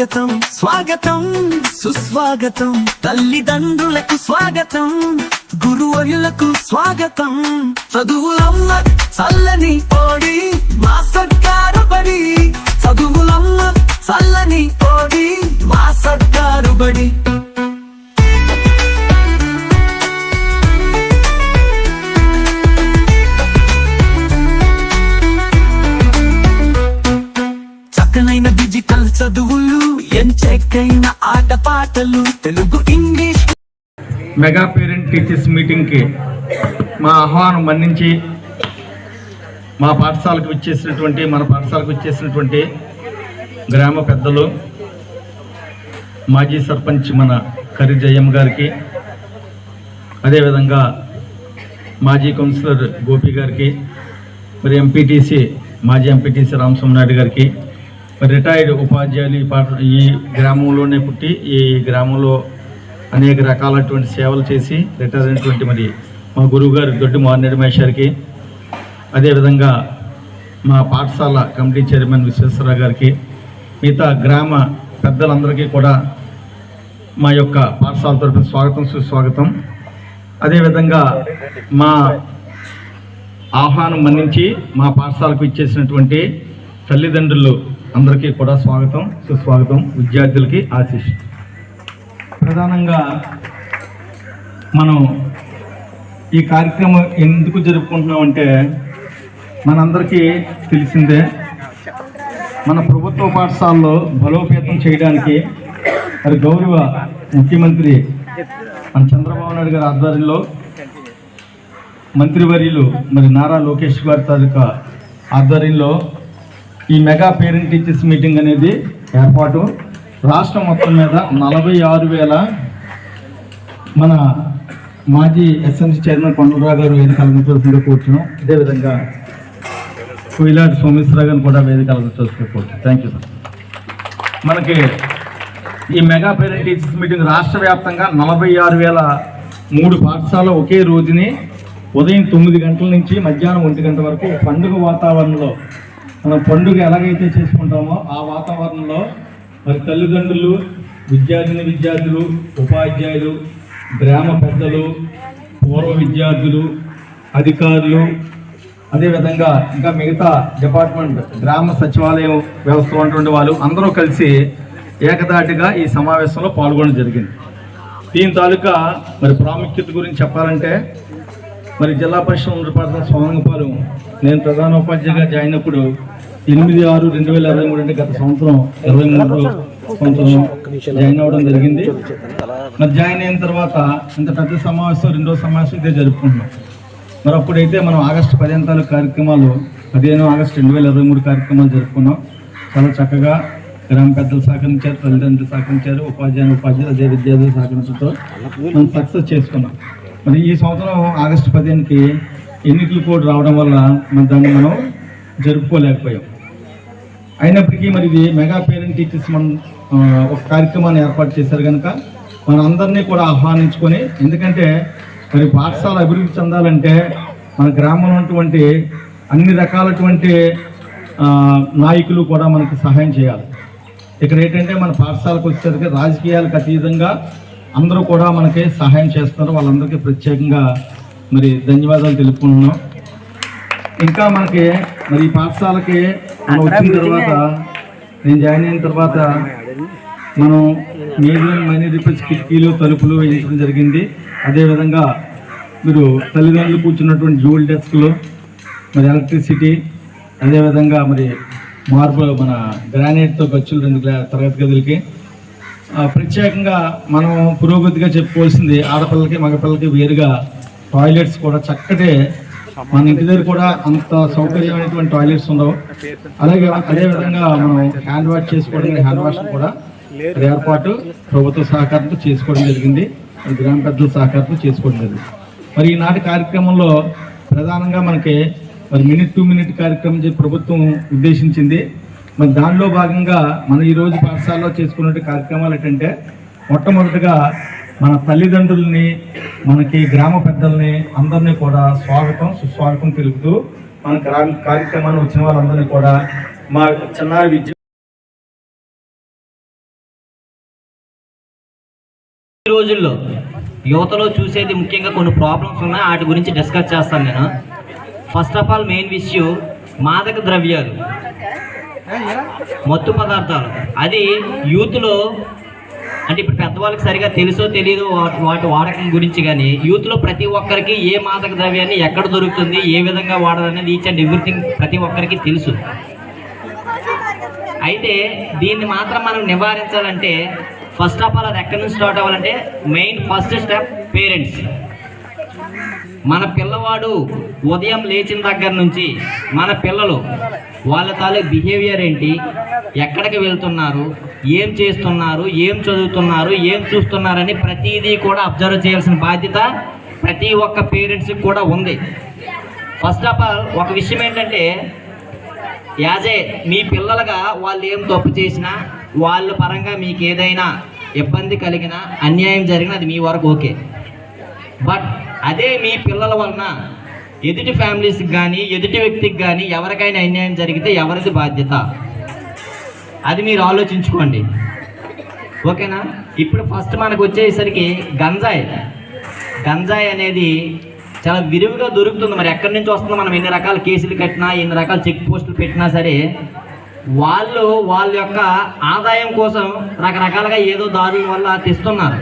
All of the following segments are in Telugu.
స్వాగతం స్వాగతం సుస్వాగతం. తల్లిదండ్రులకు స్వాగతం గురువులకు స్వాగతం. చదువులమ్మ చల్లని పోడి మా సర్కారు బడి. చదువులమ్మ చల్లని పోడి మా సర్కారు బడి. చదువులు ఎంచెక్కైన ఆటపాటలు Telugu English. Mega parent teachers మీటింగ్కి మా ఆహ్వానం మన్నించి మా పాఠశాలకు వచ్చేసినటువంటి మన పాఠశాలకు వచ్చేసినటువంటి గ్రామ పెద్దలు మాజీ సర్పంచ్ మన కరి జయమ్మ గారికి అదేవిధంగా మాజీ కౌన్సిలర్ గోపి గారికి మరి ఎంపీటీసీ మాజీ ఎంపీటీసీ రామస్వామినాయుడు గారికి రిటైర్డ్ ఉపాధ్యాయులు ఈ ఈ గ్రామంలోనే పుట్టి ఈ గ్రామంలో అనేక రకాలైనటువంటి సేవలు చేసి రిటైర్ అయినటువంటి మరి మా గురువు గారు దొడ్డి మారినేడు మహేశ్వరికి అదేవిధంగా మా పాఠశాల కమిటీ చైర్మన్ విశ్వేశ్వరరావు గారికి మిగతా గ్రామ పెద్దలందరికీ కూడా మా యొక్క పాఠశాల తరఫున స్వాగతం సుస్వాగతం. అదేవిధంగా మా ఆహ్వానం మన్నించి మా పాఠశాలకు ఇచ్చేసినటువంటి తల్లిదండ్రులు అందరికీ కూడా స్వాగతం సుస్వాగతం. విద్యార్థులకి ఆశీష్. ప్రధానంగా మనం ఈ కార్యక్రమం ఎందుకు జరుపుకుంటున్నామంటే మనందరికీ తెలిసిందే మన ప్రభుత్వ పాఠశాలలో బలోపేతం చేయడానికి మరి గౌరవ ముఖ్యమంత్రి మన చంద్రబాబు నాయుడు గారి ఆధ్వర్యంలో మంత్రివర్యులు మరి నారా లోకేష్ గారి తాలూకా ఆధ్వర్యంలో ఈ మెగా పేరెంట్ టీచర్స్ మీటింగ్ అనేది ఏర్పాటు. రాష్ట్రం మొత్తం మీద నలభై ఆరు వేల మన మాజీ ఎస్ఎంసీ చైర్మన్ కొండలరావు గారు వేదిక అలంకరించగా కూర్చున్నాం. అదేవిధంగా కుయిలాడి సోమేశ్వరరావు గారిని కూడా వేదిక అలంకరించగా కూర్చున్నాం. థ్యాంక్ యూ సార్ మనకి ఈ మెగా పేరెంట్ టీచర్స్ మీటింగ్ రాష్ట్ర వ్యాప్తంగా నలభై ఆరు వేల మూడు పాఠశాల ఒకే రోజుని ఉదయం తొమ్మిది గంటల నుంచి మధ్యాహ్నం ఒంటి గంట వరకు పండుగ వాతావరణంలో మనం పండుగ ఎలాగైతే చేసుకుంటామో ఆ వాతావరణంలో మరి తల్లిదండ్రులు విద్యార్థిని విద్యార్థులు ఉపాధ్యాయులు గ్రామ పెద్దలు పూర్వ విద్యార్థులు అధికారులు అదేవిధంగా ఇంకా మిగతా డిపార్ట్మెంట్ గ్రామ సచివాలయం వ్యవస్థ ఉన్నటువంటి వాళ్ళు అందరూ కలిసి ఏకదాటిగా ఈ సమావేశంలో పాల్గొనడం జరిగింది. దీని తాలూకా మరి ప్రాముఖ్యత గురించి చెప్పాలంటే మరి జిల్లా పరిషత్ ఉన్నత పాఠశాల సోమంగపాలెం నేను ప్రధాన ఉపాధ్యాయుగా జాయిన్ అయినప్పుడు ఎనిమిది ఆరు రెండు వేల ఇరవై మూడు అంటే గత సంవత్సరం ఇరవై మూడు సంవత్సరం జాయిన్ అవ్వడం జరిగింది. మరి జాయిన్ అయిన తర్వాత ఇంత పెద్ద సమావేశం రెండో సమావేశం ఇదే జరుపుకుంటున్నాం. మరి అప్పుడైతే మనం ఆగస్టు పదిహేను తారీఖు కార్యక్రమాలు పదిహేను ఆగస్టు రెండు వేల ఇరవై మూడు కార్యక్రమాలు జరుపుకున్నాం. చాలా చక్కగా గ్రామ పెద్దలు సహకరించారు తల్లిదండ్రులు సహకరించారు ఉపాధ్యాయులు ఉపాధ్యాయులు అదే విద్యార్థులు సహకరించడంతో మనం సక్సెస్ చేసుకున్నాం. మరి ఈ సంవత్సరం ఆగస్టు పదిహేనుకి ఎన్నికలు కూడా రావడం వల్ల మన దాన్ని మనం జరుపుకోలేకపోయాం. అయినప్పటికీ మరి ఇది మెగా పేరెంట్ టీచర్స్ మనం ఒక కార్యక్రమాన్ని ఏర్పాటు చేశారు కనుక మన అందరినీ కూడా ఆహ్వానించుకొని ఎందుకంటే మరి పాఠశాల అభివృద్ధి చెందాలంటే మన గ్రామంలో ఉన్నటువంటి అన్ని రకాలటువంటి నాయకులు కూడా మనకి సహాయం చేయాలి. ఇక్కడ ఏంటంటే మన పాఠశాలకు వచ్చేసరికి రాజకీయాలకు అతీతంగా అందరూ కూడా మనకి సహాయం చేస్తున్నారు. వాళ్ళందరికీ ప్రత్యేకంగా మరి ధన్యవాదాలు తెలుపుకుంటున్నాం. ఇంకా మనకి మరి ఈ పాఠశాలకి మనం వచ్చిన తర్వాత నేను జాయిన్ అయిన తర్వాత మనం మీడియం మైనర్ రిపేర్స్ కిటికీలు తలుపులు వేయించడం జరిగింది. అదేవిధంగా మీరు తల్లిదండ్రులు కూర్చున్నటువంటి జూల్ డెస్క్లు మరి ఎలక్ట్రిసిటీ అదేవిధంగా మరి మార్బుల్ మన గ్రానైట్తో గచ్చులు రెండు తరగతి గదులకి ప్రత్యేకంగా మనం పురోగతిగా చెప్పుకోవాల్సింది ఆడపిల్లలకి మగపిల్లలకి వేరుగా టాయిలెట్స్ కూడా చక్కటే మన ఇంటి దగ్గర కూడా అంత సౌకర్యమైనటువంటి టాయిలెట్స్ ఉండవు. అలాగే అదేవిధంగా మనం హ్యాండ్ వాష్ చేసుకోవడానికి హ్యాండ్ వాష్ కూడా ఏర్పాటు ప్రభుత్వ సహకారంతో చేసుకోవడం జరిగింది. గ్రామ పెద్దల సహకారంతో చేసుకోవడం జరిగింది. మరి ఈనాటి కార్యక్రమంలో ప్రధానంగా మనకి మరి మినిట్ టు మినిట్ కార్యక్రమం చెప్పి ప్రభుత్వం ఉద్దేశించింది. మరి దానిలో భాగంగా మనం ఈరోజు పాఠశాలలో చేసుకునే కార్యక్రమాలు ఏంటంటే మొట్టమొదటిగా మన తల్లిదండ్రుల్ని మనకి గ్రామ పెద్దల్ని అందరినీ కూడా స్వాగతం సుస్వాగతం తెలుపుతూ మన కార్యక్రమాన్ని వచ్చిన వాళ్ళందరినీ కూడా మా చిన్నారి విద్య రోజుల్లో యువతలో చూసేది ముఖ్యంగా కొన్ని ప్రాబ్లమ్స్ ఉన్నాయి. వాటి గురించి డిస్కస్ చేస్తాను నేను. ఫస్ట్ ఆఫ్ ఆల్ మెయిన్ విషయం మాదక ద్రవ్యాలు. మత్తు పదార్థాలు. అది యూత్లో అంటే ఇప్పుడు పెద్దవాళ్ళకి సరిగా తెలుసో తెలియదు వాటి వాటి వాడకం గురించి కానీ యూత్లో ప్రతి ఒక్కరికి ఏ మాదక ద్రవ్యాన్ని ఎక్కడ దొరుకుతుంది ఏ విధంగా వాడాలనేది ఈచ్ అండ్ ఎవ్రీథింగ్ ప్రతి ఒక్కరికి తెలుసు. అయితే దీన్ని మాత్రం మనం నివారించాలంటే ఫస్ట్ ఆఫ్ ఆల్ అది ఎక్కడి నుంచి స్టార్ట్ అవ్వాలంటే మెయిన్ ఫస్ట్ స్టెప్ పేరెంట్స్ మన పిల్లవాడు ఉదయం లేచిన దగ్గర నుంచి మన పిల్లలు వాళ్ళ తాలూ బిహేవియర్ ఏంటి? ఎక్కడికి వెళ్తున్నారు? ఏం చేస్తున్నారు? ఏం చదువుతున్నారు? ఏం చూస్తున్నారని ప్రతిదీ కూడా అబ్జర్వ్ చేయాల్సిన బాధ్యత ప్రతి ఒక్క పేరెంట్స్కి కూడా ఉంది. ఫస్ట్ ఆఫ్ ఆల్ ఒక విషయం ఏంటంటే యాజ్ ఏ మీ పిల్లలుగా వాళ్ళు ఏం తప్పు చేసినా వాళ్ళ పరంగా మీకు ఏదైనా ఇబ్బంది కలిగినా అన్యాయం జరిగినా అది మీ వరకు ఓకే బట్ అదే మీ పిల్లల వలన ఎదుటి ఫ్యామిలీస్కి కానీ ఎదుటి వ్యక్తికి కానీ ఎవరికైనా అన్యాయం జరిగితే ఎవరిది బాధ్యత? అది మీరు ఆలోచించుకోండి. ఓకేనా? ఇప్పుడు ఫస్ట్ మనకు వచ్చేసరికి గంజాయి. గంజాయి అనేది చాలా విరివిగా దొరుకుతుంది. మరి ఎక్కడి నుంచి వస్తుందో? మనం ఎన్ని రకాల కేసులు కట్టినా ఎన్ని రకాల చెక్ పోస్టులు పెట్టినా సరే వాళ్ళు వాళ్ళ యొక్క ఆదాయం కోసం రకరకాలుగా ఏదో దారుల వల్ల తెస్తున్నారు.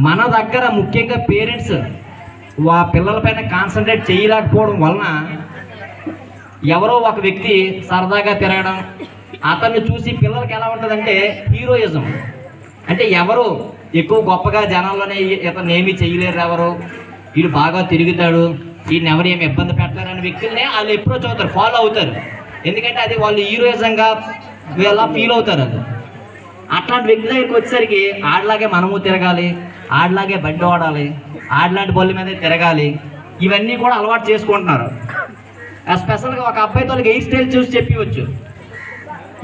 మన దగ్గర ముఖ్యంగా పేరెంట్స్ వా పిల్లలపైన కాన్సన్ట్రేట్ చేయలేకపోవడం వలన ఎవరో ఒక వ్యక్తి సరదాగా తిరగడం అతన్ని చూసి పిల్లలకి ఎలా ఉంటుందంటే హీరోయిజం. అంటే ఎవరు ఎక్కువ గొప్పగా జనాల్లోనే ఇతను ఏమీ చేయలేరు ఎవరు? వీడు బాగా తిరుగుతాడు వీడిని ఎవరు ఏమి ఇబ్బంది పెట్టలేరు వ్యక్తులనే వాళ్ళు ఎప్పుడో చదువుతారు ఫాలో అవుతారు. ఎందుకంటే అది వాళ్ళు హీరోయిజంగా వీళ్ళ ఫీల్ అవుతారు అది. అట్లాంటి వ్యక్తి దగ్గరికి వచ్చేసరికి ఆడలాగే మనము తిరగాలి ఆడలాగే బండి ఓడాలి ఆడలాంటి బొల్లి మీద తిరగాలి ఇవన్నీ కూడా అలవాటు చేసుకుంటున్నారు. స్పెషల్గా ఒక అబ్బాయితో వాళ్ళకి హెయిర్ స్టైల్ చూసి చెప్పవచ్చు.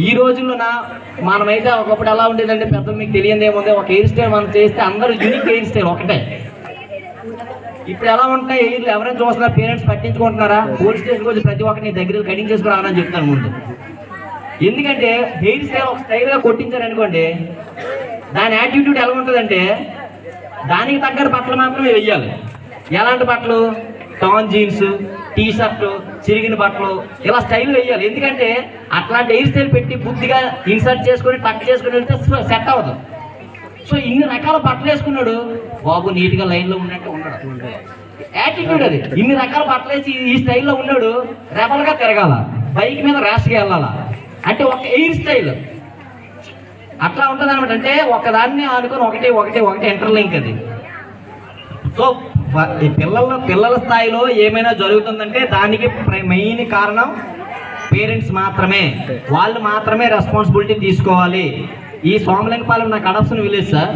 ఈ రోజుల్లోన మనమైతే ఒకప్పుడు ఎలా ఉండేదంటే పెద్ద మీకు తెలియదు ఏముంది ఒక హెయిర్ స్టైల్ మనం చేస్తే అందరూ యూనిక్ హెయిర్ స్టైల్ ఒకటే. ఇప్పుడు ఎలా ఉంటాయి? హెయిర్లు ఎవరైనా చూస్తున్నారు పేరెంట్స్ పట్టించుకుంటున్నారా? పోలీస్ స్టేషన్కి వచ్చి ప్రతి ఒక్కరిని దగ్గర కటింగ్ చేసుకుని రానని చెప్తాను ముందు. ఎందుకంటే హెయిర్ స్టైల్ ఒక స్టైల్గా కొట్టించారు అనుకోండి దాని యాటిట్యూడ్ ఎలా ఉంటుందంటే దానికి తగ్గ బట్టలు మాత్రమే వెయ్యాలి. ఎలాంటి బట్టలు? టాన్ జీన్స్ టీషర్ట్ చిరిగిన బట్టలు ఇలా స్టైల్ వేయాలి ఎందుకంటే అట్లాంటి హెయిర్ స్టైల్ పెట్టి బుద్ధిగా ఇన్సర్ట్ చేసుకొని టక్ చేసుకుని వెళ్తే సెట్ అవ్వదు. సో ఇన్ని రకాల బట్టలు వేసుకున్నాడు బాబు నీట్గా లైన్లో ఉన్నట్టు ఉన్నాడు యాటిట్యూడ్ అది. ఇన్ని రకాల బట్టలు వేసి ఈ స్టైల్లో ఉన్నాడు రెబల్గా తిరగాల. బైక్ మీద ర్యాష్గా వెళ్ళాలా. అంటే ఒక హెయిర్ స్టైల్. అట్లా ఉంటుంది అనమాట అంటే ఒకదాన్ని ఆనుకొని ఒకటి ఒకటి ఒకటి ఇంటర్లింక్ అది. సో ఈ పిల్లల పిల్లల స్థాయిలో ఏమైనా జరుగుతుందంటే దానికి మెయిన్ కారణం పేరెంట్స్ మాత్రమే. వాళ్ళు మాత్రమే రెస్పాన్సిబిలిటీ తీసుకోవాలి. ఈ సోమలింగపాలెం నాకు అడప్షన్ విలేజ్ సార్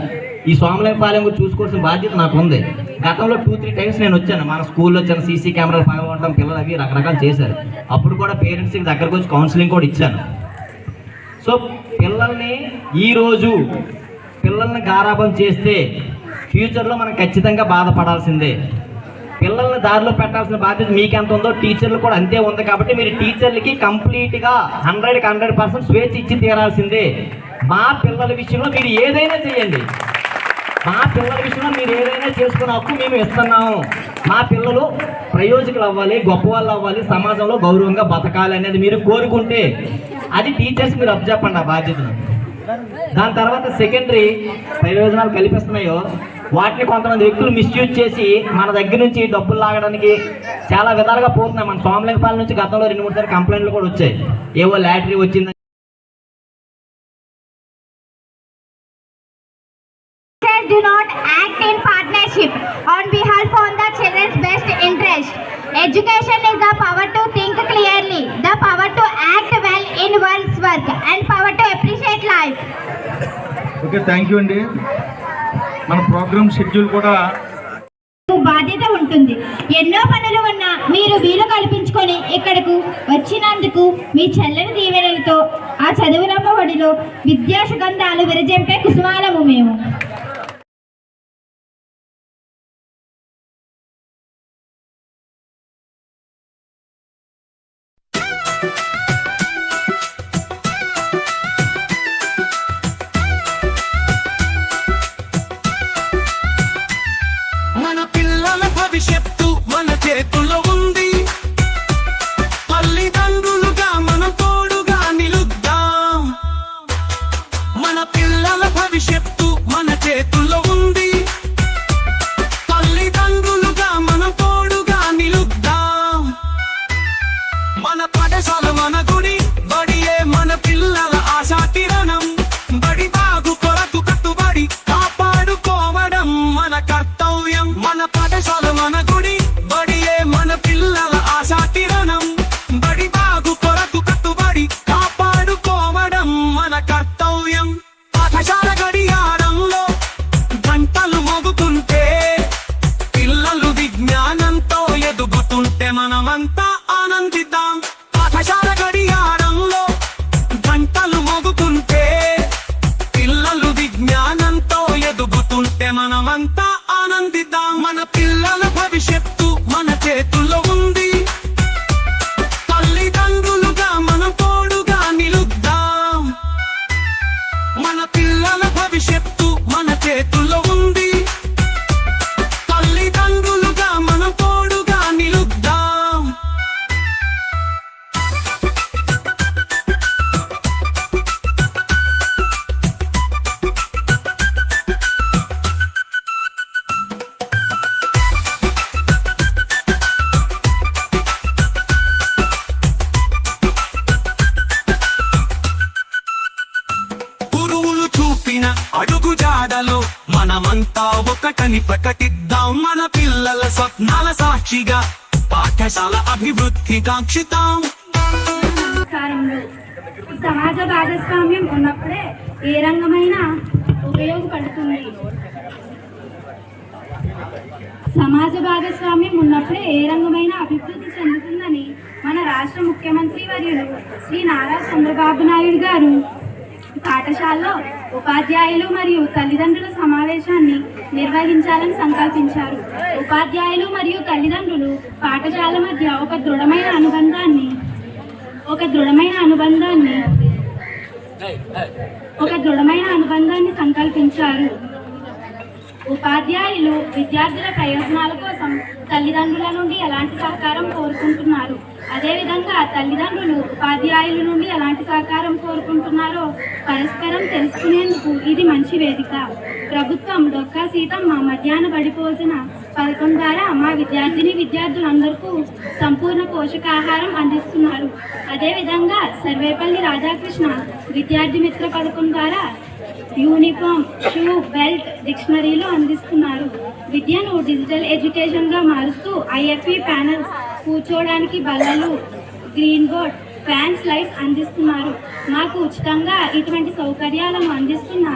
ఈ సోమలింగపాలెం చూసుకోవాల్సిన బాధ్యత నాకు ఉంది గతంలో టూ త్రీ టైమ్స్ నేను వచ్చాను. మన స్కూల్లో వచ్చిన సీసీ కెమెరాలు పగలగొట్టడం పిల్లలు అవి రకరకాలు చేశారు. అప్పుడు కూడా పేరెంట్స్కి దగ్గరకు వచ్చి కౌన్సిలింగ్ కూడా ఇచ్చాను. సో పిల్లల్ని ఈరోజు పిల్లల్ని గారాభం చేస్తే ఫ్యూచర్లో మనం ఖచ్చితంగా బాధపడాల్సిందే. పిల్లల్ని దారిలో పెట్టాల్సిన బాధ్యత మీకు ఎంత ఉందో టీచర్లు కూడా అంతే ఉంది కాబట్టి మీరు టీచర్లకి కంప్లీట్గా హండ్రెడ్కి హండ్రెడ్ పర్సెంట్ స్వేచ్ఛ ఇచ్చి తీరాల్సిందే. మా పిల్లల విషయంలో మీరు ఏదైనా చేయండి. మా పిల్లల విషయంలో మీరు ఏదైనా చేసుకున్న హక్కు మేము ఇస్తున్నాము. మా పిల్లలు ప్రయోజకులు అవ్వాలి గొప్ప వాళ్ళు అవ్వాలి సమాజంలో గౌరవంగా బతకాలి అనేది మీరు కోరుకుంటే అది టీచర్స్ మీరు అప్పచెప్పండి ఆ బాధ్యతను. దాని తర్వాత సెకండరీ ప్రయోజనాలు కల్పిస్తున్నాయో. వాటిని కొంతమంది వ్యక్తులు మిస్యూజ్ చేసి మన దగ్గర నుంచి డబ్బులు లాగడానికి చాలా విధాలుగా పోతున్నాయి. మన సోమలింగపాలెం నుంచి గతంలో రెండు మూడు సార్లు కంప్లైంట్లు కూడా వచ్చాయి. ఏవో లాటరీ వచ్చింది do not act in partnership. On behalf of the children's best interest. Education is the power to think clearly, the power to act well in one's work, and power to appreciate life. Okay thank you అండి. మన ప్రోగ్రామ్ షెడ్యూల్ కూడా బాధ్యత ఉంటుంది. ఎన్నో పనులు ఉన్నా మీరు వీలు కల్పించుకొని ఇక్కడకు వచ్చినందుకు మీ చల్లని దీవెనలతో ఆ చదువులమ్మ ఒడిలో విద్యా సుగంధాలు విరజంపే కుసుమాలము మేము. మనమంతా మనమంతా ఒకటని ప్రకటిద్దాం మన పిల్లల స్వప్నాల సాక్షిగా పాఠశాల అభివృద్ధి కాంక్షితాం సమాజ భాగస్వామ్యం ఉన్నప్పుడే ఏ రంగమైనా ఉపయోగపడుతుంది. సమాజ భాగస్వామ్యం ఉన్నప్పుడే ఏ రంగమైనా అభివృద్ధి చెందుతుందని మన రాష్ట్ర ముఖ్యమంత్రి వర్యులు శ్రీ నారా చంద్రబాబు నాయుడు గారు పాఠశాలలో ఉపాధ్యాయులు మరియు తల్లిదండ్రుల సమావేశాన్ని నిర్వహించాలని సంకల్పించారు. ఉపాధ్యాయులు మరియు తల్లిదండ్రులు పాఠశాల మధ్య ఒక దృఢమైన అనుబంధాన్ని ఒక దృఢమైన అనుబంధాన్ని ఒక దృఢమైన అనుబంధాన్ని సంకల్పించారు. ఉపాధ్యాయులు విద్యార్థుల ప్రయోజనాల కోసం తల్లిదండ్రుల నుండి ఎలాంటి సహకారం కోరుకుంటున్నారు? అదేవిధంగా తల్లిదండ్రులు ఉపాధ్యాయుల నుండి ఎలాంటి సహకారం కోరుకుంటున్నారో పరస్పరం తెలుసుకునేందుకు ఇది మంచి వేదిక. ప్రభుత్వం డొక్కా సీతమ్మ మధ్యాహ్న బడి పథకం ద్వారా మా విద్యార్థిని విద్యార్థులందరికీ సంపూర్ణ పోషకాహారం అందిస్తున్నారు. అదేవిధంగా సర్వేపల్లి రాధాకృష్ణ విద్యార్థి మిత్ర పథకం ద్వారా యూనిఫామ్ షూ బెల్ట్ డిక్షనరీలు అందిస్తున్నారు. విద్యను డిజిటల్ ఎడ్యుకేషన్గా మారుస్తూ ఐఎఫ్ఈ ప్యానల్స్ కూర్చోవడానికి బల్లలు గ్రీన్ బోర్డ్ ఫ్యాన్స్ లైట్స్ అందిస్తున్నారు. మాకు ఉచితంగా ఇటువంటి సౌకర్యాలను అందిస్తున్న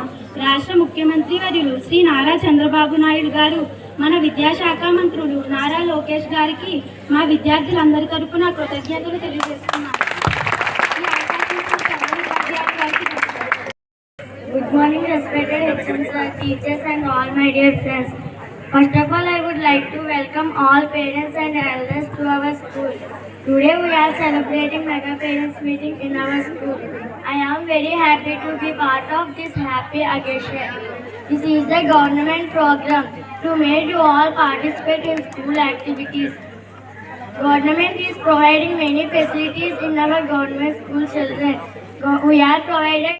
రాష్ట్ర ముఖ్యమంత్రి వర్యులు శ్రీ నారా చంద్రబాబు నాయుడు గారు మన విద్యాశాఖ మంత్రులు నారా లోకేష్ గారికి మా విద్యార్థులందరి తరపున కృతజ్ఞతలు తెలియజేస్తున్నాను. Good morning respected teachers and all my dear friends first of all I would like to welcome all parents and elders to our school. Today, we are celebrating Mega Parents Meeting in our school. I am very happy to be part of this happy occasion. This is the government program to make you all participate in school activities. Government is providing many facilities in our government school children. We are provided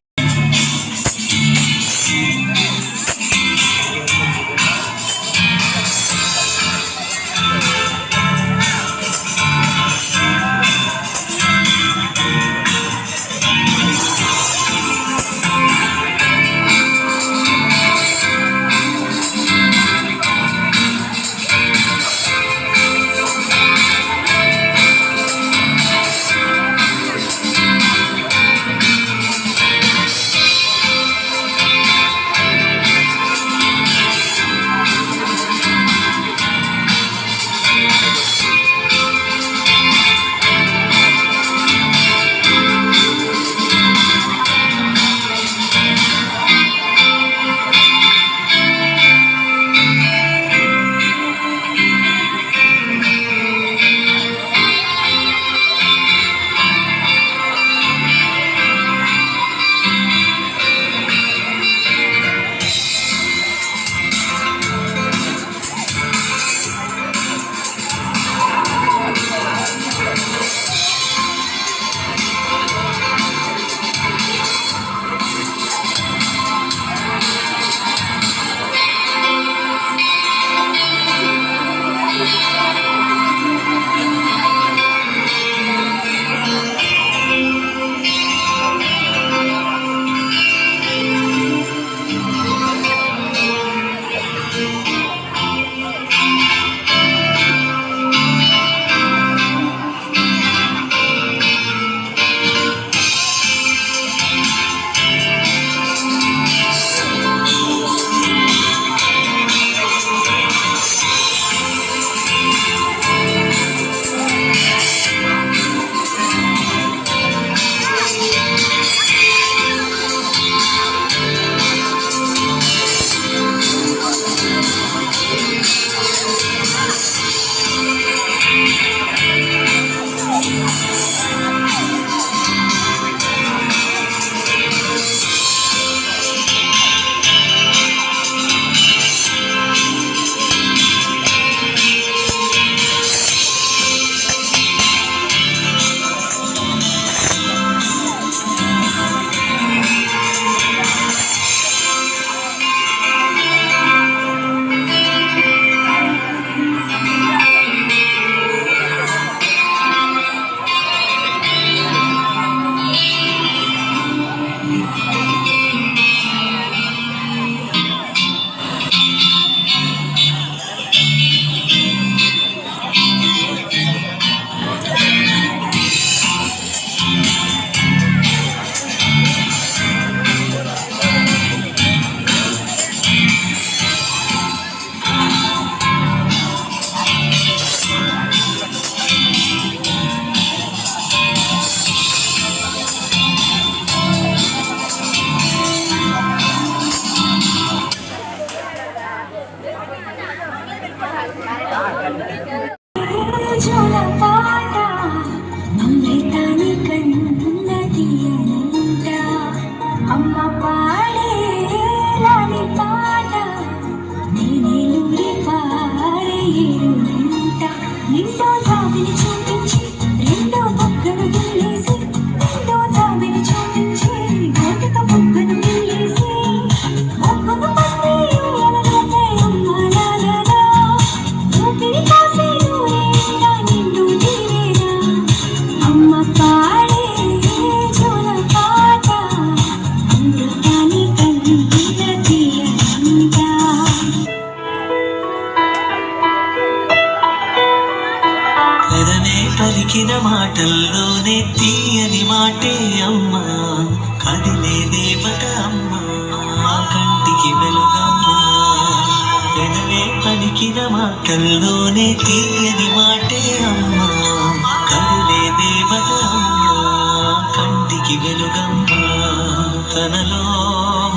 తనలో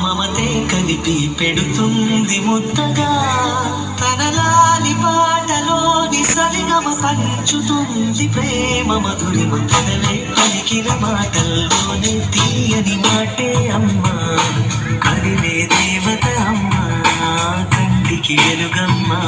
మమతే కలిపి పెడుతుంది ముద్దగా. తనలాలి పాటలోని సరిగమ పంచుతుంది ప్రేమ మధురి మధురలే పలికిన మాటల్లోనే తీయని మాటే అమ్మ. అదిలే దేవత అమ్మ తండ్రికి వెలుగమ్మా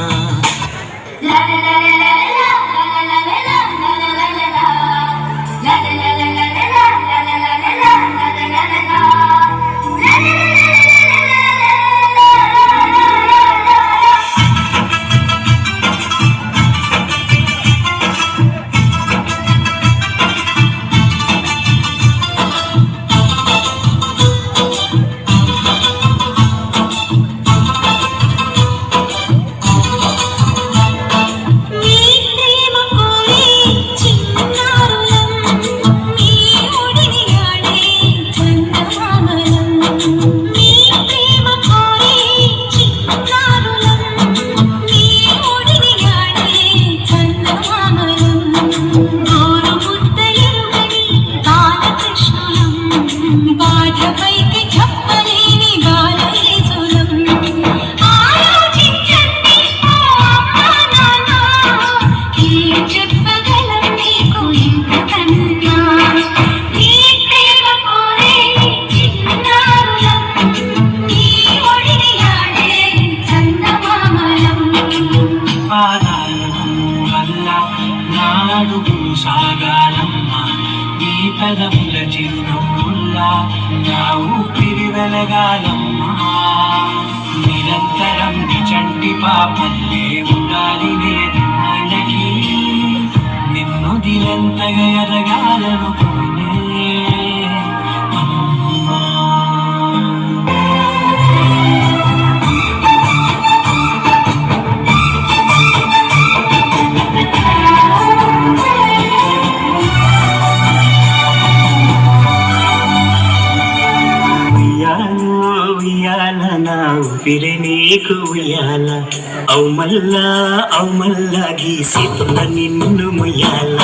ఊపిరే నీకు ఉయ్యాల. అవుమల్లా అవుమల్లా గీసితుల నిన్ను ముయ్యాల.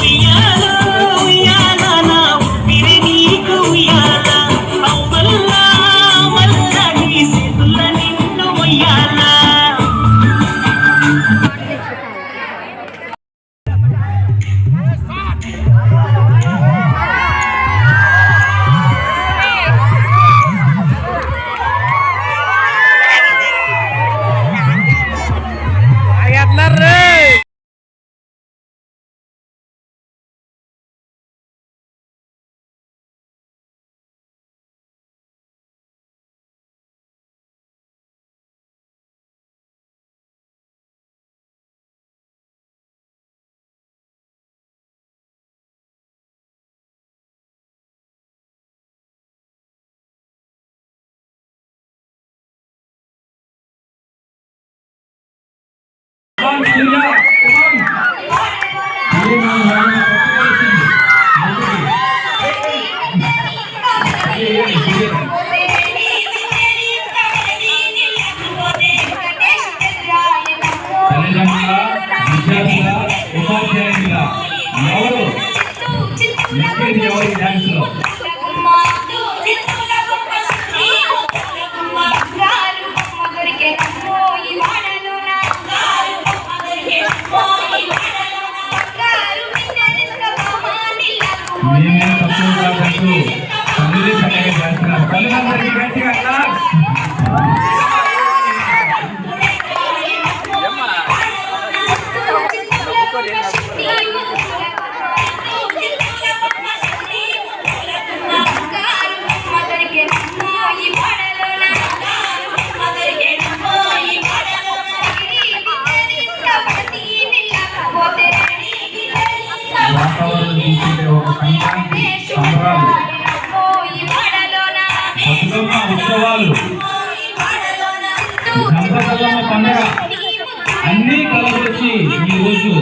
ఉయ్యాల. ఉపాధ్యాయుడిగా ఎవరు ఎవరు డ్యాన్స్లో గట్టిగా వాతావరణం తీసుకుంటే ఒక సంక్రాంతి సంబరాలు. అన్నీ కలిసి ఈ రోజు